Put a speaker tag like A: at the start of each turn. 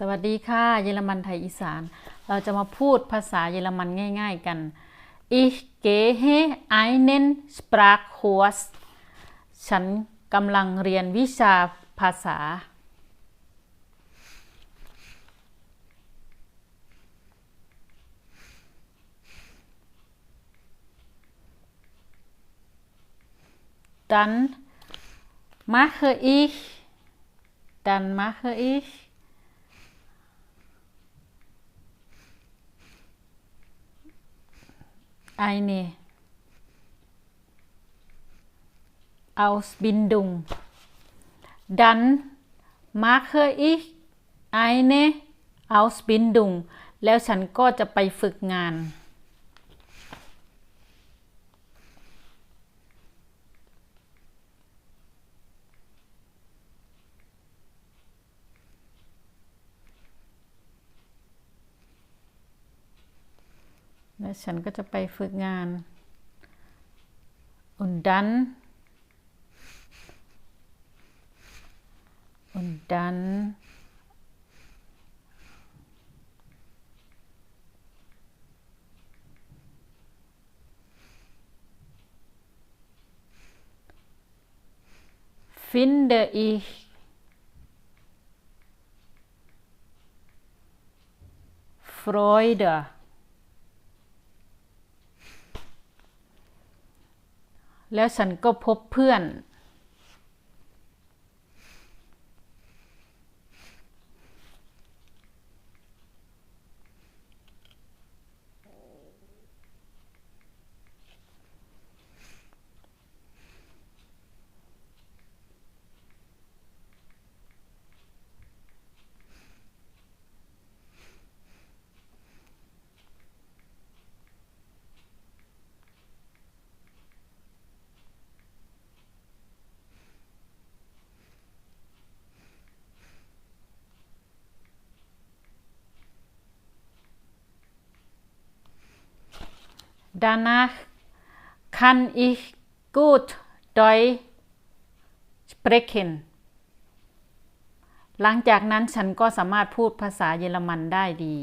A: สวัสดีค่ะ เยอรมันไทยอีสาน เราจะมาพูดภาษาเยอรมันง่าย ๆกัน Ich gehe einen Sprachkurs ฉันกำลังเรียนวิชาภาษา Dann mache ich, dann mache ich eine Ausbildung. Dann mache ich eine Ausbildung แล้วฉันก็จะไปฝึกงาน แล้วฉันก็จะไปฝึกงาน und dann und dann finde ich Freude แล้วฉันก็พบเพื่อน Danach kann ich gut Deutsch sprechen หลังจากนั้นฉันก็สามารถพูดภาษาเยอรมันได้ดี